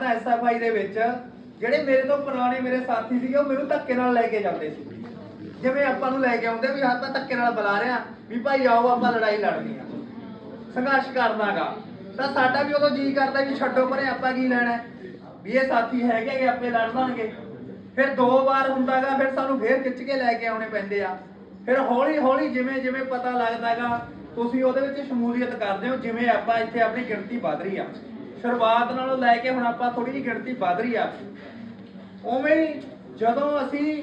ਤਾਂ ਐਸਐਫਆਈ ਦੇ ਵਿੱਚ ਜਿਹੜੇ ਮੇਰੇ ਤੋਂ ਪੁਰਾਣੇ ਮੇਰੇ ਸਾਥੀ ਸੀਗੇ, ਉਹ ਮੈਨੂੰ ਧੱਕੇ ਨਾਲ ਲੈ ਕੇ ਜਾਂਦੇ ਸੀ। ਜਿਵੇਂ ਆਪਾਂ ਨੂੰ ਲੈ ਕੇ ਆਉਂਦੇ ਵੀ ਆਪਾਂ ਧੱਕੇ ਨਾਲ ਬੁਲਾ ਰਹੇ ਵੀ ਭਾਈ ਆਓ, ਆਪਾਂ ਲੜਾਈ ਲੜਨੀ ਆ ਸੰਘਰਸ਼ ਕਰਨਾਗਾ ਤਾਂ ਸਾਡਾ ਵੀ ਉਦੋਂ ਜੀ ਕਰਦਾ ਵੀ ਛੱਡੋ ਪਰੇ, ਆਪਾਂ ਕੀ ਲੈਣਾ ਵੀ ਇਹ ਸਾਥੀ ਹੈਗੇ ਕਿ ਆਪੇ ਲੜ ਲਾਂਗੇ ਫਿਰ ਦੋ ਵਾਰ ਹੁੰਦਾਗਾ ਫਿਰ ਸਾਨੂੰ ਫੇਰ ਖਿੱਚ ਕੇ ਲੈ ਕੇ ਆਉਣੇ ਪੈਂਦੇ ਆ। ਫਿਰ ਹੌਲੀ ਹੌਲੀ ਜਿਵੇਂ ਜਿਵੇਂ ਪਤਾ ਲੱਗਦਾਗਾ ਤੁਸੀਂ ਉਹਦੇ ਵਿੱਚ ਸ਼ਮੂਲੀਅਤ ਕਰਦੇ ਹੋ, ਜਿਵੇਂ ਆਪਾਂ ਇੱਥੇ ਆਪਣੀ ਗਿਣਤੀ ਵਧ ਰਹੀ ਆ। ਸ਼ੁਰੂਆਤ ਨਾਲੋਂ ਲੈ ਕੇ ਹੁਣ ਆਪਾਂ ਥੋੜੀ ਜਿਹੀ ਗਿਣਤੀ ਵਧ ਰਹੀ ਆ। ਉਵੇਂ ਹੀ ਜਦੋਂ ਅਸੀਂ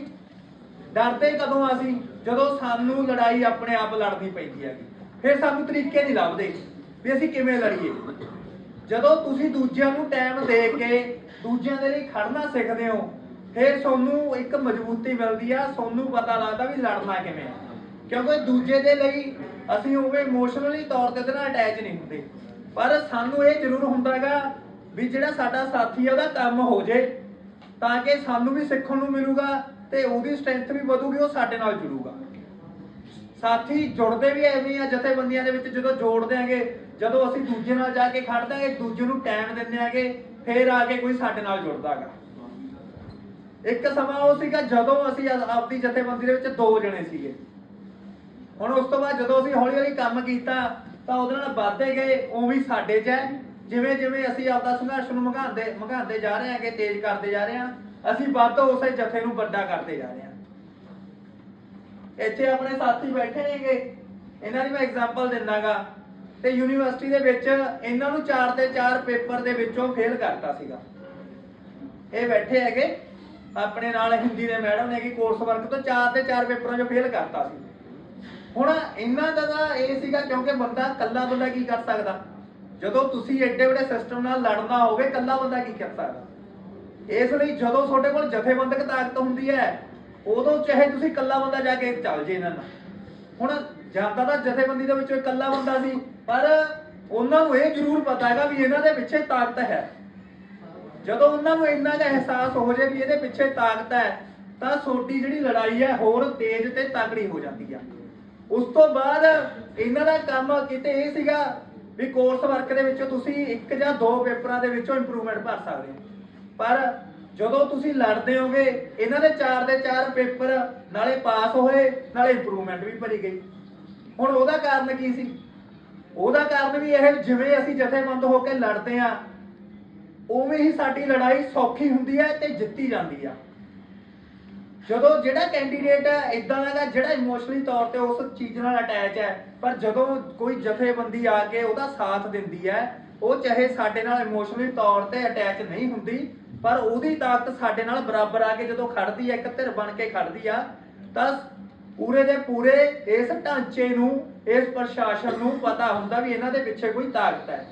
ਡਰਦੇ ਕਦੋਂ ਅਸੀਂ? ਜਦੋਂ ਸਾਨੂੰ ਲੜਾਈ ਆਪਣੇ ਆਪ ਲੜਨੀ ਪੈਂਦੀ ਹੈਗੀ। ਫਿਰ ਸਾਨੂੰ ਤਰੀਕੇ ਨਹੀਂ ਲੱਭਦੇ ਵੀ ਅਸੀਂ ਕਿਵੇਂ ਲੜੀਏ। ਜਦੋਂ ਤੁਸੀਂ ਦੂਜਿਆਂ ਨੂੰ ਟਾਈਮ ਦੇ ਕੇ ਦੂਜਿਆਂ ਦੇ ਲਈ ਖੜਨਾ ਸਿੱਖਦੇ ਹੋ, ਫਿਰ ਤੁਹਾਨੂੰ ਇੱਕ ਮਜ਼ਬੂਤੀ ਮਿਲਦੀ ਆ, ਤੁਹਾਨੂੰ ਪਤਾ ਲੱਗਦਾ ਵੀ ਲੜਨਾ ਕਿਵੇਂ ਕਿਉਂਕਿ ਦੂਜੇ ਦੇ ਲਈ ਅਸੀਂ ਉਵੇਂ ਇਮੋਸ਼ਨਲੀ ਤੌਰ ਤੇ ਉਹਦੇ ਨਾਲ ਅਟੈਚ ਨਹੀਂ ਹੁੰਦੇ। ਪਰ ਸਾਨੂੰ ਇਹ ਜ਼ਰੂਰ ਹੁੰਦਾਗਾ ਵੀ ਜਿਹੜਾ ਸਾਡਾ ਸਾਥੀ ਆ, ਉਹਦਾ ਕੰਮ ਹੋ ਜੇ, ਤਾਂ ਕਿ ਸਾਨੂੰ ਵੀ ਸਿੱਖਣ ਨੂੰ ਮਿਲੂਗਾ ਤੇ ਉਹਦੀ ਸਟਰੈਂਥ ਵੀ ਵਧੂਗੀ, ਉਹ ਸਾਡੇ ਨਾਲ ਜੁੜੂਗਾ। ਸਾਥੀ ਜੁੜਦੇ ਵੀ ਐਵੇਂ ਆ, ਜਥੇਬੰਦੀਆਂ ਦੇ ਵਿੱਚ ਜਦੋਂ ਜੋੜਦੇ ਆਂਗੇ ਜਦੋਂ ਅਸੀਂ ਦੂਜੇ ਨਾਲ ਜਾ ਕੇ ਖੜਦੇ ਆਂਗੇ ਦੂਜੇ ਨੂੰ ਟਾਈਮ ਦਿੰਦੇ ਆਂਗੇ, ਫੇਰ ਆ ਕੇ ਕੋਈ ਸਾਡੇ ਨਾਲ ਜੁੜਦਾਗਾ ਇੱਕ ਸਮਾਂ ਉਹ ਸੀਗਾ ਜਦੋਂ ਅਸੀਂ ਆਪਦੀ ਜਥੇਬੰਦੀ ਦੇ ਵਿੱਚ ਦੋ ਜਣੇ ਸੀਗੇ। ਹੁਣ ਉਸ ਤੋਂ ਬਾਅਦ ਜਦੋਂ ਅਸੀਂ ਹੌਲੀ ਹੌਲੀ ਕੰਮ ਕੀਤਾ ਤਾਂ ਉਹਦੇ ਨਾਲ ਵੱਧਦੇ ਗਏ, ਉਵੇਂ ਸਾਡੇ 'ਚ ਹੈ। ਜਿਵੇਂ ਜਿਵੇਂ ਅਸੀਂ ਆਪਦਾ ਸੰਘਰਸ਼ ਨੂੰ ਮਘਾਉਂਦੇ ਮਘਾਉਂਦੇ ਜਾ ਰਹੇ ਹਾਂਗੇ ਤੇਜ਼ ਕਰਦੇ ਜਾ ਰਹੇ ਹਾਂ, ਅਸੀਂ ਵੱਧ ਉਸੇ ਜਥੇ ਨੂੰ ਵੱਡਾ ਕਰਦੇ ਜਾ ਰਹੇ ਹਾਂ। ਇੱਥੇ ਆਪਣੇ ਸਾਥੀ ਬੈਠੇ ਨੇਗੇ। ਇਹਨਾਂ ਦੀ ਮੈਂ ਐਗਜ਼ਾਮਪਲ ਦਿੰਨਾਗਾ ਤੇ ਯੂਨੀਵਰਸਿਟੀ ਦੇ ਵਿੱਚ ਇਹਨਾਂ ਨੂੰ 4 ਦੇ 4 ਪੇਪਰ ਦੇ ਵਿੱਚੋਂ ਫੇਲ ਕਰਤਾ ਸੀਗਾ। ਇਹ ਬੈਠੇ ਹੈਗੇ। ਆਪਣੇ ਨਾਲ ਹਿੰਦੀ ਦੇ ਮੈਡਮ ਨੇ ਕਿ ਕੋਰਸ ਵਰਕ ਤੋਂ 4 ਦੇ 4 ਪੇਪਰਾਂ 'ਚੋਂ ਫੇਲ ਕਰਤਾ ਸੀ। ਹੁਣ ਇਹਨਾਂ ਦਾ ਤਾਂ ਇਹ ਸੀਗਾ ਕਿਉਂਕਿ ਬੰਦਾ ਕੱਲਾ ਬੰਦਾ ਕੀ ਕਰ ਸਕਦਾ? ਜਦੋਂ ਤੁਸੀਂ ਐਡੇ ਵੱਡੇ ਸਿਸਟਮ ਨਾਲ ਲੜਨਾ ਹੋਵੇ ਕੱਲਾ ਬੰਦਾ ਕੀ ਕਰ ਸਕਦਾ? ਇਸ ਲਈ ਜਦੋਂ ਤੁਹਾਡੇ ਕੋਲ ਜਥੇਬੰਦਕ ਤਾਕਤ ਹੁੰਦੀ ਹੈ, ਉਦੋਂ ਚਾਹੇ ਤੁਸੀਂ ਕੱਲਾ ਬੰਦਾ ਜਾ ਕੇ ਚੱਲ ਜੇ ਇਹਨਾਂ ਨਾਲ। ਹੁਣ ਜਾਂਦਾ ਤਾਂ ਜਥੇਬੰਦੀ ਦੇ ਵਿੱਚੋਂ ਇਕੱਲਾ ਬੰਦਾ ਸੀ, ਪਰ ਉਹਨਾਂ ਨੂੰ ਇਹ ਜ਼ਰੂਰ ਪਤਾ ਹੈਗਾ ਵੀ ਇਹਨਾਂ ਦੇ ਪਿੱਛੇ ਤਾਕਤ ਹੈ। ਜਦੋਂ ਉਹਨਾਂ ਨੂੰ ਇੰਨਾ ਕੁ ਅਹਿਸਾਸ ਹੋ ਜੇ ਵੀ ਇਹਦੇ ਪਿੱਛੇ ਤਾਕਤ ਹੈ, ਤਾਂ ਤੁਹਾਡੀ ਜਿਹੜੀ ਲੜਾਈ ਹੈ ਹੋਰ ਤੇਜ਼ ਤੇ ਤਕੜੀ ਹੋ ਜਾਂਦੀ ਆ। ਉਸ ਤੋਂ ਬਾਅਦ ਇਹਨਾਂ ਦਾ ਕੰਮ ਕਿਤੇ ਇਹ ਸੀਗਾ ਵੀ ਕੋਰਸ ਵਰਕ ਦੇ ਵਿੱਚੋਂ ਤੁਸੀਂ ਇੱਕ ਜਾਂ ਦੋ ਪੇਪਰਾਂ ਦੇ ਵਿੱਚੋਂ ਇੰਪਰੂਵਮੈਂਟ ਭਰ ਸਕਦੇ ਹੋ। ਪਰ ਜਦੋਂ ਤੁਸੀਂ ਲੜਦੇ ਹੋਗੇ ਇਹਨਾਂ ਦੇ ਚਾਰ ਦੇ ਚਾਰ ਪੇਪਰ ਨਾਲੇ ਪਾਸ ਹੋਏ, ਨਾਲੇ ਇੰਪਰੂਵਮੈਂਟ ਵੀ ਭਰੀ ਗਈ। ਹੁਣ ਉਹਦਾ ਕਾਰਨ ਕੀ ਸੀ? ਉਹਦਾ ਕਾਰਨ ਵੀ ਇਹ ਜਿਵੇਂ ਅਸੀਂ ਜਥੇਬੰਦ ਹੋ ਕੇ ਲੜਦੇ ਆ ਉਵੇਂ ਹੀ ਸਾਡੀ ਲੜਾਈ ਸੌਖੀ ਹੁੰਦੀ ਹੈ ਤੇ ਜਿੱਤੀ ਜਾਂਦੀ ਆ। ਜਦੋਂ ਜਿਹੜਾ ਕੈਂਡੀਡੇਟ ਇਦਾਂ ਦਾ ਜਿਹੜਾ ਇਮੋਸ਼ਨਲੀ ਤੌਰ ਤੇ ਉਸ ਚੀਜ਼ ਨਾਲ ਅਟੈਚ ਹੈ, ਪਰ ਜਦੋਂ ਕੋਈ ਜਥੇਬੰਦੀ ਆ ਕੇ ਉਹਦਾ ਸਾਥ ਦਿੰਦੀ ਹੈ, ਉਹ ਚਾਹੇ ਸਾਡੇ ਨਾਲ ਇਮੋਸ਼ਨਲੀ ਤੌਰ ਤੇ ਅਟੈਚ ਨਹੀਂ ਹੁੰਦੀ, ਪਰ ਉਹਦੀ ਤਾਕਤ ਸਾਡੇ ਨਾਲ ਬਰਾਬਰ ਆ ਕੇ ਜਦੋਂ ਖੜਦੀ ਹੈ, ਇੱਕ ਧਿਰ ਬਣ ਕੇ ਖੜਦੀ ਆ, ਤਾਂ ਪੂਰੇ ਦੇ ਪੂਰੇ ਇਸ ਢਾਂਚੇ ਨੂੰ, ਇਸ ਪ੍ਰਸ਼ਾਸਨ ਨੂੰ ਪਤਾ ਹੁੰਦਾ ਵੀ ਇਹਨਾਂ ਦੇ ਪਿੱਛੇ ਕੋਈ ਤਾਕਤ ਹੈ।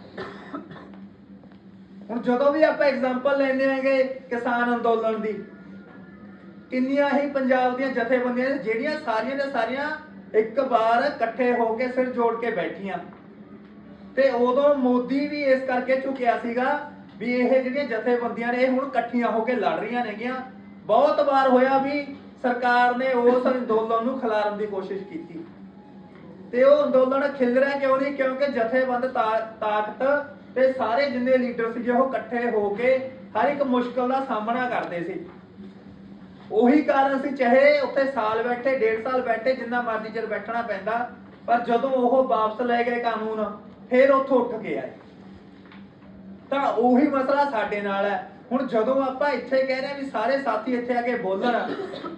ਹੁਣ ਜਦੋਂ ਵੀ ਆਪਾਂ ਐਗਜ਼ਾਮਪਲ ਲੈਂਦੇ ਆਂਗੇ ਕਿਸਾਨ ਅੰਦੋਲਨ ਦੀ ਕਿੰਨੀਆਂ ਹੀ ਪੰਜਾਬ ਦੀਆਂ ਜਥੇਬੰਦੀਆਂ ਜਿਹੜੀਆਂ ਸਾਰੀਆਂ ਦੇ ਸਾਰੀਆਂ ਇੱਕ ਵਾਰ ਇਕੱਠੇ ਹੋ ਕੇ ਸਿਰ ਜੋੜ ਕੇ ਬੈਠੀਆਂ। ਤੇ ਉਦੋਂ ਮੋਦੀ ਵੀ ਇਸ ਕਰਕੇ ਝੁਕਿਆ ਸੀਗਾ ਵੀ ਇਹ ਜਿਹੜੀਆਂ ਜਥੇਬੰਦੀਆਂ ਨੇ, ਇਹ ਹੁਣ ਇਕੱਠੀਆਂ ਹੋ ਕੇ ਲੜ ਰਹੀਆਂ ਨੇਗੀਆਂ। ਬਹੁਤ ਵਾਰ ਹੋਇਆ ਵੀ ਸਰਕਾਰ ਨੇ ਉਸ ਅੰਦੋਲਨ ਨੂੰ ਖਿਲਾਰਨ ਦੀ ਕੋਸ਼ਿਸ਼ ਕੀਤੀ। ਤੇ ਉਹ ਅੰਦੋਲਨ ਖਿਲ ਰਿਹਾ ਕਿਉਂ ਨਹੀਂ? ਕਿਉਂਕਿ ਜਥੇਬੰਦ ਤਾ- ਤਾਕਤ ਤੇ ਸਾਰੇ ਜਿੰਨੇ ਲੀਡਰ ਸੀਗੇ ਉਹ ਇਕੱਠੇ ਹੋ ਕੇ ਹਰ ਇੱਕ ਮੁਸ਼ਕਲ ਦਾ ਸਾਹਮਣਾ ਕਰਦੇ ਸੀ। ਉਹੀ ਕਾਰਨ ਸੀ, ਚਾਹੇ ਉੱਥੇ ਸਾਲ ਬੈਠੇ, ਡੇਢ ਸਾਲ ਬੈਠੇ, ਜਿੰਨਾ ਮਰਜ਼ੀ ਚਿਰ ਬੈਠਣਾ ਪੈਂਦਾ, ਪਰ ਜਦੋਂ ਉਹ ਵਾਪਸ ਲੈ ਗਏ ਕਾਨੂੰਨ, ਫਿਰ ਉੱਥੋਂ ਉੱਠ ਕੇ ਤਾਂ ਉਹੀ ਮਸਲਾ ਸਾਡੇ ਨਾਲ ਹੈ। ਹੁਣ ਜਦੋਂ ਆਪਾਂ ਇੱਥੇ ਕਹਿ ਰਹੇ ਵੀ ਸਾਰੇ ਸਾਥੀ ਇੱਥੇ ਆ ਕੇ ਬੋਲਣ,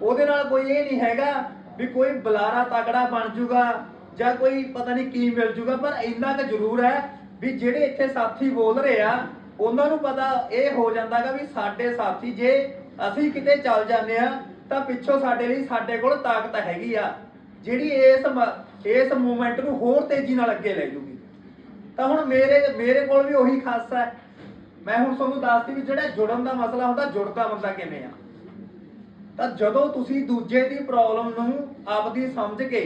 ਉਹਦੇ ਨਾਲ ਕੋਈ ਇਹ ਨਹੀਂ ਹੈਗਾ ਵੀ ਕੋਈ ਬੁਲਾਰਾ ਤਕੜਾ ਬਣ ਜੂਗਾ ਜਾਂ ਕੋਈ ਪਤਾ ਨਹੀਂ ਕੀ ਮਿਲ ਜੂਗਾ, ਪਰ ਇੰਨਾ ਕੁ ਜ਼ਰੂਰ ਹੈ ਵੀ ਜਿਹੜੇ ਇੱਥੇ ਸਾਥੀ ਬੋਲ ਰਹੇ ਆ, ਉਹਨਾਂ ਨੂੰ ਪਤਾ ਇਹ ਹੋ ਜਾਂਦਾਗਾ ਵੀ ਸਾਡੇ ਸਾਥੀ ਜੇ ਅਸੀਂ ਕਿਤੇ ਚੱਲ ਜਾਂਦੇ ਆ ਤਾਂ ਪਿੱਛੋਂ ਸਾਡੇ ਲਈ ਸਾਡੇ ਕੋਲ ਤਾਕਤ ਹੈਗੀ ਆ, ਜਿਹੜੀ ਇਸ ਇਸ ਮੂਵਮੈਂਟ ਨੂੰ ਹੋਰ ਤੇਜ਼ੀ ਨਾਲ ਅੱਗੇ ਲੈ ਜੂਗੀ। ਤਾਂ ਹੁਣ ਮੇਰੇ ਮੇਰੇ ਕੋਲ ਵੀ ਉਹੀ ਖਾਸਾ ਹੈ। ਮੈਂ ਹੁਣ ਤੁਹਾਨੂੰ ਦੱਸਦੀ ਵੀ ਜਿਹੜਾ ਜੁੜਨ ਦਾ ਮਸਲਾ ਹੁੰਦਾ, ਜੁੜਦਾ ਬੰਦਾ ਕਿਵੇਂ ਆ। ਤਾਂ ਜਦੋਂ ਤੁਸੀਂ ਦੂਜੇ ਦੀ ਪ੍ਰੋਬਲਮ ਨੂੰ ਆਪਦੀ ਸਮਝ ਕੇ,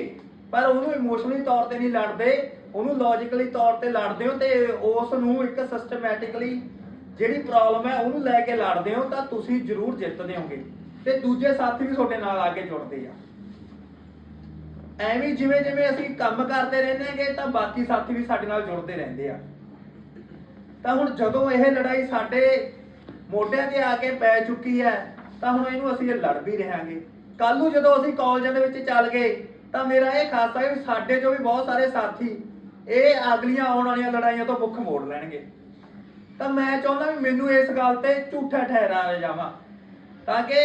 ਪਰ ਉਹਨੂੰ ਇਮੋਸ਼ਨਲੀ ਤੌਰ ਤੇ ਨਹੀਂ ਲੜਦੇ, ਉਹਨੂੰ ਲੌਜੀਕਲੀ ਤੌਰ ਤੇ ਲੜਦੇ ਹੋ ਤੇ ਉਸ ਨੂੰ ਇੱਕ ਸਿਸਟਮੈਟਿਕਲੀ ਜਿਹੜੀ ਪ੍ਰੋਬਲਮ ਹੈ ਉਹਨੂੰ ਲੈ ਕੇ ਲੜਦੇ ਹੋ ਤਾਂ ਤੁਸੀਂ ਜ਼ਰੂਰ ਜਿੱਤਦੇ ਹੋਗੇ ਤੇ ਦੂਜੇ ਸਾਥੀ ਵੀ ਤੁਹਾਡੇ ਨਾਲ ਆ ਕੇ ਜੁੜਦੇ ਆ। ਐਵੇਂ ਜਿਵੇਂ ਜਿਵੇਂ ਅਸੀਂ ਕੰਮ ਕਰਦੇ ਰਹਿੰਦੇ ਹਾਂਗੇ, ਤਾਂ ਬਾਕੀ ਸਾਥੀ ਵੀ ਸਾਡੇ ਨਾਲ ਜੁੜਦੇ ਰਹਿੰਦੇ ਆ। ਤਾਂ ਹੁਣ ਜਦੋਂ ਇਹ ਲੜਾਈ ਸਾਡੇ ਮੋਢਿਆਂ ਤੇ ਆ ਕੇ ਪੈ ਚੁੱਕੀ ਹੈ, ਤਾਂ ਹੁਣ ਇਹਨੂੰ ਅਸੀਂ ਲੜ ਵੀ ਰਹਾਂਗੇ। ਕੱਲ ਨੂੰ ਜਦੋਂ ਅਸੀਂ ਕਾਲਜਾਂ ਦੇ ਵਿੱਚ ਚੱਲ ਗਏ, ਤਾਂ ਮੇਰਾ ਇਹ ਖਾਸਾ ਹੈ ਵੀ ਸਾਡੇ ਜੋ ਵੀ ਬਹੁਤ ਸਾਰੇ ਸਾਥੀ, ਇਹ ਅਗਲੀਆਂ ਆਉਣ ਵਾਲੀਆਂ ਲੜਾਈਆਂ ਤੋਂ ਮੁੱਖ ਮੋੜ ਲੈਣਗੇ। ਤਾਂ ਮੈਂ ਚਾਹੁੰਦਾ ਵੀ ਮੈਨੂੰ ਇਸ ਗੱਲ ਤੇ ਝੂਠਾ ਠਹਿਰਾਇਆ ਜਾਵਾਂ। ਤਾਂ ਕਿ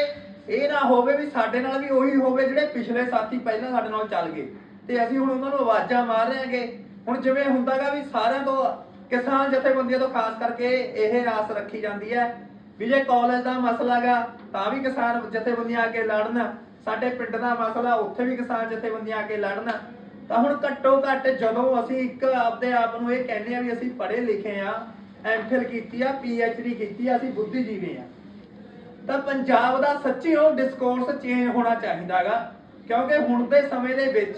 ਇਹ ਨਾ ਹੋਵੇ ਵੀ ਸਾਡੇ ਨਾਲ ਵੀ ਉਹੀ ਹੋਵੇ ਜਿਹੜੇ ਪਿਛਲੇ ਸਾਥੀ ਪਹਿਲਾਂ ਸਾਡੇ ਨਾਲ ਚੱਲ ਗਏ। ਤੇ ਅਸੀਂ ਹੁਣ ਉਹਨਾਂ ਨੂੰ ਆਵਾਜ਼ਾਂ ਮਾਰ ਰਹੇ ਹਾਂਗੇ। ਹੁਣ ਜਿਵੇਂ ਹੁੰਦਾਗਾ ਵੀ ਸਾਰਿਆਂ ਤੋਂ ਕਿਸਾਨ ਜਥੇਬੰਦੀਆਂ ਤੋਂ ਖਾਸ ਕਰਕੇ ਇਹ ਆਸ ਰੱਖੀ ਜਾਂਦੀ ਹੈ ਵੀ ਜੇ ਕਾਲਜ ਦਾ ਮਸਲਾਗਾ ਤਾਂ ਵੀ ਕਿਸਾਨ ਜਥੇਬੰਦੀਆਂ ਆ ਕੇ ਲੜਨ। ਸਾਡੇ ਪਿੰਡ ਦਾ ਮਸਲਾ, ਉੱਥੇ ਵੀ ਕਿਸਾਨ ਜਥੇਬੰਦੀਆਂ ਆ ਕੇ ਲੜਨ। ਤਾਂ ਹੁਣ ਘੱਟੋ ਘੱਟ ਜਦੋਂ ਅਸੀਂ ਇੱਕ ਆਪਦੇ ਆਪ ਨੂੰ ਇਹ ਕਹਿੰਦੇ ਆ ਵੀ ਅਸੀਂ ਪੜ੍ਹੇ ਲਿਖੇ ਆ ਐਮਫਿਲ ਕੀਤੀ ਆ ਡੀ ਕੀਤੀ ਆ, ਅਸੀਂ ਬੁੱਧੀਜੀਵੀ ਆ। ਤਾਂ ਪੰਜਾਬ ਦਾ ਸੱਚੀ ਉਹ ਡਿਸਕੋਰਸ ਚੇਂਜ ਹੋਣਾ ਚਾਹੀਦਾਗਾ ਕਿਉਂਕਿ ਹੁਣ ਦੇ ਸਮੇਂ ਦੇ ਵਿੱਚ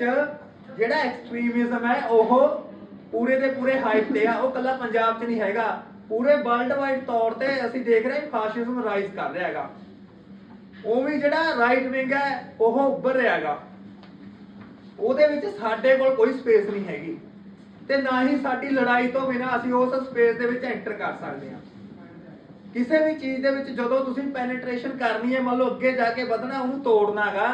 ਜਿਹੜਾ ਐਕਸਟ੍ਰੀਮਿਜ਼ਮ ਹੈ, ਉਹ ਪੂਰੇ ਦੇ ਪੂਰੇ ਹਾਈਟ ਤੇ ਆ, ਉਹ ਕੱਲਾ ਪੰਜਾਬ 'ਚ ਨਹੀਂ ਹੈਗਾ। ਪੂਰੇ ਵਰਲਡ ਵਾਈਡ ਤੌਰ ਤੇ ਅਸੀਂ ਦੇਖ ਰਹੇ ਹਾਂ ਫਾਸ਼ਿਜ਼ਮ ਰਾਈਜ਼ ਕਰ ਰਿਹਾ ਹੈਗਾ। ਉਵੇਂ ਜਿਹੜਾ ਰਾਈਟ ਵਿੰਗ ਹੈ, ਉਹ ਉੱਭਰ ਰਿਹਾ ਹੈਗਾ। ਉਹਦੇ ਵਿੱਚ ਸਾਡੇ ਕੋਲ ਕੋਈ ਸਪੇਸ ਨਹੀਂ ਹੈਗੀ। ਤੇ ਨਾ ਹੀ ਸਾਡੀ ਲੜਾਈ ਤੋਂ ਬਿਨਾਂ ਅਸੀਂ ਉਸ ਸਪੇਸ ਦੇ ਵਿੱਚ ਐਂਟਰ ਕਰ ਸਕਦੇ ਹਾਂ। ਕਿਸੇ ਵੀ ਚੀਜ਼ ਦੇ ਵਿੱਚ ਜਦੋਂ ਤੁਸੀਂ ਪੈਨੇਟ੍ਰੇਸ਼ਨ ਕਰਨੀ ਹੈ, ਮੰਨ ਲਓ ਅੱਗੇ ਜਾ ਕੇ ਵਧਣਾ, ਉਹਨੂੰ ਤੋੜਨਾਗਾ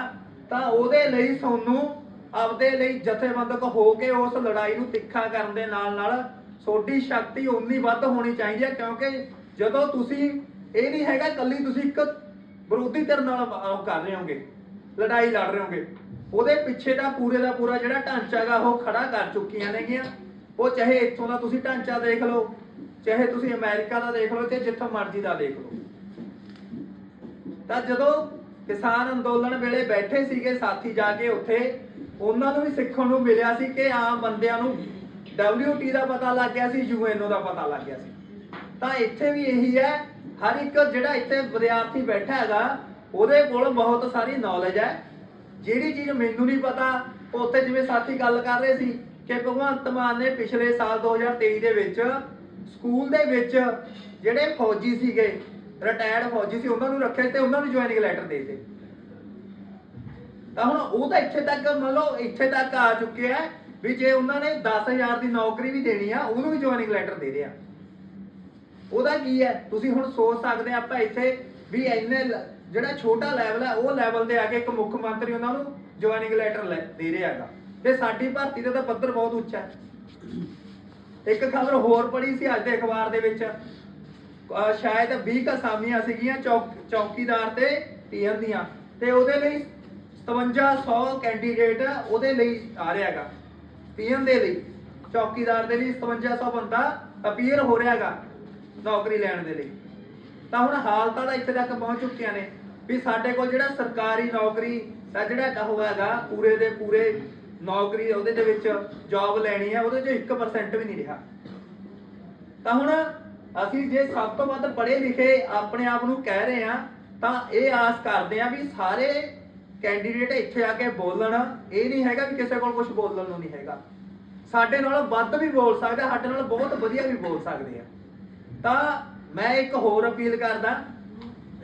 ਤਾਂ ਉਹਦੇ ਲਈ ਤੁਹਾਨੂੰ ਆਪਦੇ ਲਈ ਜਥੇਬੰਦਕ ਹੋ ਕੇ ਉਸ ਲੜਾਈ ਨੂੰ ਤਿੱਖਾ ਕਰਨ ਦੇ ਨਾਲ ਨਾਲ ਤੁਹਾਡੀ ਸ਼ਕਤੀ ਉਨੀ ਵੱਧ ਹੋਣੀ ਚਾਹੀਦੀ ਹੈ, ਕਿਉਂਕਿ ਜਦੋਂ ਤੁਸੀਂ, ਇਹ ਨਹੀਂ ਹੈਗਾ ਕੱਲੀ ਤੁਸੀਂ ਇੱਕ ਵਿਰੋਧੀ ਧਿਰ ਨਾਲ ਕਰ ਰਹੇ ਹੋਗੇ, ਲੜਾਈ ਲੜ ਰਹੇ ਹੋਗੇ, ਉਹਦੇ ਪਿੱਛੇ ਦਾ ਪੂਰੇ ਦਾ ਪੂਰਾ ਜਿਹੜਾ ਢਾਂਚਾ ਹੈਗਾ, ਉਹ ਖੜਾ ਕਰ ਚੁੱਕੀਆਂ ਨੇਗੀਆਂ। ਉਹ ਚਾਹੇ ਇੱਥੋਂ ਦਾ ਤੁਸੀਂ ਢਾਂਚਾ ਦੇਖ ਲਓ, ਚਾਹੇ ਤੁਸੀਂ ਅਮਰੀਕਾ ਦਾ ਦੇਖ ਲਓ ਤੇ ਜਿੱਥੋਂ ਮਰਜ਼ੀ ਦਾ ਦੇਖ ਲਓ। ਤਾਂ ਜਦੋਂ ਕਿਸਾਨ ਅੰਦੋਲਨ ਵੇਲੇ ਬੈਠੇ ਸੀਗੇ ਸਾਥੀ ਜਾ ਕੇ ਉੱਥੇ, ਉਹਨਾਂ ਨੂੰ ਵੀ ਸਿੱਖਣ ਨੂੰ ਮਿਲਿਆ ਸੀ ਕਿ ਆਮ ਬੰਦਿਆਂ ਨੂੰ WT ਦਾ ਪਤਾ ਲੱਗ ਗਿਆ ਸੀ UNO ਦਾ ਪਤਾ ਲੱਗ ਗਿਆ ਸੀ। ਤਾਂ ਇੱਥੇ ਵੀ ਇਹੀ ਹੈ, ਹਰ ਇੱਕ ਜਿਹੜਾ ਇੱਥੇ ਵਿਦਿਆਰਥੀ ਬੈਠਾ ਹੈਗਾ, ਉਹਦੇ ਕੋਲ ਬਹੁਤ ਸਾਰੀ ਨੌਲੇਜ ਹੈ। ਜਿਹੜੀ ਚੀਜ਼ ਮੈਨੂੰ ਨਹੀਂ ਪਤਾ ਉੱਥੇ ਜਿਵੇਂ ਸਾਥੀ ਗੱਲ ਕਰ ਰਹੇ ਸੀ ਕਿ ਭਗਵੰਤ ਮਾਨ ਨੇ ਪਿਛਲੇ ਸਾਲ 2023 ਦੇ ਵਿੱਚ ਸਕੂਲ ਦੇ ਵਿੱਚ ਜਿਹੜੇ ਫੌਜੀ ਸੀਗੇ ਰਿਟਾਇਰਡ ਫੌਜੀ ਸੀ, ਉਹਨਾਂ ਨੂੰ ਰੱਖਿਆ ਤੇ ਉਹਨਾਂ ਨੂੰ ਜੁਆਇਨਿੰਗ ਲੈਟਰ ਦੇ ਦਿੱਤੇ। ਤਾਂ ਹੁਣ ਉਹ ਤਾਂ ਇੱਥੇ ਤੱਕ ਮੰਨ ਇੱਥੇ ਤੱਕ ਆ ਚੁੱਕੇ ਵੀ ਜੇ ਉਹਨਾਂ ਨੇ 10000 ਦੀ ਨੌਕਰੀ ਵੀ ਦੇਣੀ ਆ, ਉਹਨੂੰ ਵੀ ਜੁਆਇਨਿੰਗ ਲੈਟਰ ਦੇ ਰਿਹਾ। ਉਹਦਾ ਕੀ ਹੈ? ਤੁਸੀਂ ਹੁਣ ਸੋਚ ਸਕਦੇ ਆ ਆਪਾਂ ਇੱਥੇ ਵੀ ਇੰਨੇ ਜਿਹੜਾ ਛੋਟਾ ਲੈਵਲ ਹੈ, ਉਹ ਲੈਵਲ ਤੇ ਆ ਕੇ ਇੱਕ ਮੁੱਖ ਮੰਤਰੀ ਉਹਨਾਂ ਨੂੰ ਜੁਆਇਨਿੰਗ ਲੈਟਰ ਦੇ ਰਿਹਾ ਹੈਗਾ। ਤੇ ਸਾਡੀ ਭਰਤੀ ਦਾ ਤਾਂ ਪੱਧਰ ਬਹੁਤ ਉੱਚਾ ਹੈ। ਇੱਕ ਖਬਰ ਹੋਰ ਪੜੀ ਸੀ ਅੱਜ ਦੇ ਅਖਬਾਰ ਦੇ ਵਿੱਚ। ਸ਼ਾਇਦ 20 ਅਸਾਮੀਆਂ ਸੀਗੀਆਂ ਚੌਕੀਦਾਰ ਤੇ ਟੀਐਮ ਦੀਆਂ। ਤੇ ਉਹਦੇ ਲਈ 5700 ਕੈਂਡੀਡੇਟ ਉਹਦੇ ਲਈ ਆ ਰਿਹਾ ਹੈਗਾ। ਪੀਐਮ ਦੇ ਲਈ। ਚੌਕੀਦਾਰ ਦੇ ਲਈ 5700 ਬੰਦਾ ਅਪੀਅਰ ਹੋ ਰਿਹਾ ਹੈਗਾ ਨੌਕਰੀ ਲੈਣ ਦੇ ਲਈ। ਤਾਂ ਹੁਣ ਹਾਲਤਾਂ ਦਾ ਇੱਥੇ ਤੱਕ ਪਹੁੰਚ ਚੁੱਕੀਆਂ ਨੇ ਵੀ ਸਾਡੇ ਕੋਲ ਜਿਹੜਾ ਸਰਕਾਰੀ ਨੌਕਰੀ ਦਾ ਜਿਹੜਾ ਉਹ ਹੈਗਾ ਪੂਰੇ ਦੇ ਪੂਰੇ ਨੌਕਰੀ ਉਹਦੇ ਦੇ ਵਿੱਚ ਜੌਬ ਲੈਣੀ ਹੈ ਉਹਦੇ ਚ 1% ਵੀ ਨਹੀਂ ਰਿਹਾ। ਤਾਂ ਹੁਣ ਅਸੀਂ ਜੇ ਸਭ ਤੋਂ ਵੱਧ ਪੜ੍ਹੇ ਲਿਖੇ ਆਪਣੇ ਆਪ ਨੂੰ ਕਹਿ ਰਹੇ ਆ ਤਾਂ ਇਹ ਆਸ ਕਰਦੇ ਆ ਵੀ ਸਾਰੇ ਕੈਂਡੀਡੇਟ ਇੱਥੇ ਆ ਕੇ ਬੋਲਣ। ਇਹ ਨਹੀਂ ਹੈਗਾ ਵੀ ਕਿਸੇ ਕੋਲ ਕੁਝ ਬੋਲਣ ਨੂੰ ਨਹੀਂ ਹੈਗਾ। ਸਾਡੇ ਨਾਲ ਵੱਧ ਵੀ ਬੋਲ ਸਕਦੇ ਸਾਡੇ ਨਾਲ ਬਹੁਤ ਵਧੀਆ ਵੀ ਬੋਲ ਸਕਦੇ ਆ। ਤਾਂ ਮੈਂ ਇੱਕ ਹੋਰ ਅਪੀਲ ਕਰਦਾ,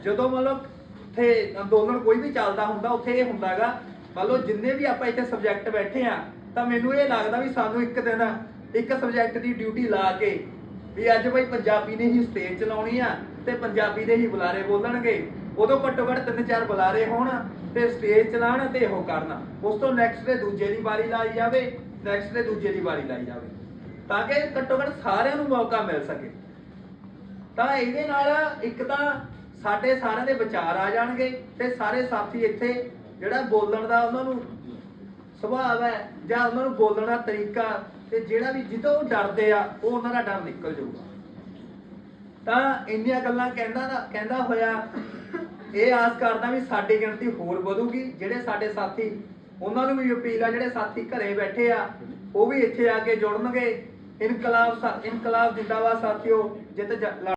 ਜਦੋਂ ਮਤਲਬ ਉੱਥੇ ਅੰਦੋਲਨ ਕੋਈ ਵੀ ਚੱਲਦਾ ਹੁੰਦਾ, ਉੱਥੇ ਇਹ ਹੁੰਦਾਗਾ ਮੰਨ ਲਓ ਜਿੰਨੇ ਵੀ ਆਪਾਂ ਇੱਥੇ ਸਬਜੈਕਟ ਬੈਠੇ ਆ, ਤਾਂ ਮੈਨੂੰ ਇਹ ਲੱਗਦਾ ਵੀ ਸਾਨੂੰ ਇੱਕ ਦਿਨ ਇੱਕ ਸਬਜੈਕਟ ਦੀ ਡਿਊਟੀ ਲਾ ਕੇ ਵੀ ਅੱਜ ਬਈ ਪੰਜਾਬੀ ਨੇ ਹੀ ਸਟੇਜ ਚਲਾਉਣੀ ਆ ਤੇ ਪੰਜਾਬੀ ਦੇ ਹੀ ਬੁਲਾਰੇ ਬੋਲਣਗੇ। ਉਦੋਂ ਘੱਟੋ ਘੱਟ ਤਿੰਨ ਚਾਰ ਬੁਲਾਰੇ ਹੋਣ ਤੇ ਸਟੇਜ ਚਲਾਣ ਤੇ ਉਹ ਕਰਨ। ਉਸ ਤੋਂ ਨੈਕਸਟ ਦੇ ਦੂਜੇ ਦੀ ਵਾਰੀ ਲਾਈ ਜਾਵੇ ਨੈਕਸਟ ਦੇ ਦੂਜੇ ਦੀ ਵਾਰੀ ਲਾਈ ਜਾਵੇ। ਤਾਂ ਕਿ ਘੱਟੋ ਘੱਟ ਸਾਰਿਆਂ ਨੂੰ ਮੌਕਾ ਮਿਲ ਸਕੇ। ਤਾਂ ਇਹਦੇ ਨਾਲ ਇੱਕ ਤਾਂ ਸਾਡੇ ਸਾਰਿਆਂ ਦੇ ਵਿਚਾਰ ਆ ਜਾਣਗੇ ਤੇ ਸਾਰੇ ਸਾਥੀ ਇੱਥੇ ਜਿਹੜਾ ਬੋਲਣ ਦਾ ਉਹਨਾਂ ਨੂੰ ਸੁਭਾਅ ਹੈ ਜਾਂ ਉਹਨਾਂ ਨੂੰ ਬੋਲਣ ਦਾ ਤਰੀਕਾ ਤੇ ਜਿਹੜਾ ਵੀ ਜਿੱਦੋਂ ਉਹ ਡਰਦੇ ਆ, ਉਹ ਉਹਨਾਂ ਦਾ ਡਰ ਨਿਕਲ ਜਾਊਗਾ। ਤਾਂ ਇੰਨੀਆਂ ਗੱਲਾਂ ਕਹਿੰਦਾ ਨਾ, ਕਹਿੰਦਾ ਹੋਇਆ, ਇਹ ਆਸ ਕਰਦਾ ਵੀ ਸਾਡੀ ਗਿਣਤੀ ਹੋਰ ਵਧੂਗੀ, ਜਿਹੜੇ ਸਾਡੇ ਸਾਥੀ, ਉਹਨਾਂ ਨੂੰ ਵੀ ਅਪੀਲ ਆ, ਜਿਹੜੇ ਸਾਥੀ ਘਰੇ ਬੈਠੇ ਆ, ਉਹ ਵੀ ਇੱਥੇ ਆ ਕੇ ਜੁੜਨਗੇ। ਇਨਕਲਾਬ ਸਾ- ਇਨਕਲਾਬ ਜਿੰਦਾਬਾਦ ਸਾਥੀਓ, ਜਿੱਤ ਜ-